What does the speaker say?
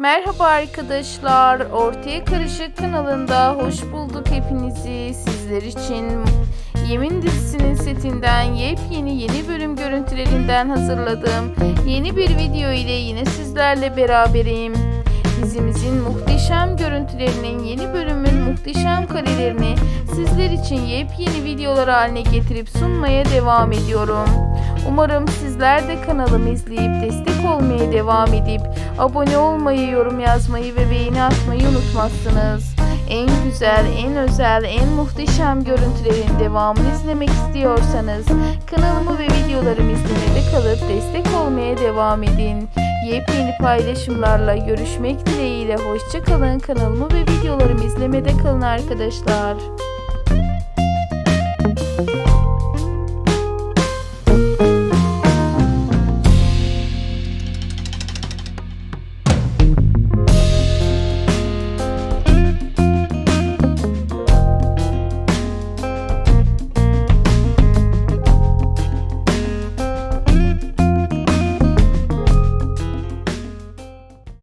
Merhaba arkadaşlar. Ortaya Karışık kanalında hoş bulduk hepinizi. Sizler için Yemin dizisinin setinden yepyeni yeni bölüm görüntülerinden hazırladığım yeni bir video ile yine sizlerle beraberim. Dizimizin muhteşem görüntülerinin yeni bölümün muhteşem karelerini sizler için yepyeni videolar haline getirip sunmaya devam ediyorum. Umarım sizler de kanalımı izleyip destek olmaya devam edip abone olmayı, yorum yazmayı ve beğeni atmayı unutmazsınız. En güzel, en özel, en muhteşem görüntülerin devamını izlemek istiyorsanız kanalımı ve videolarımı izlemede kalıp destek olmaya devam edin. Yepyeni paylaşımlarla görüşmek dileğiyle hoşçakalın kanalımı ve videolarımı izlemede kalın arkadaşlar.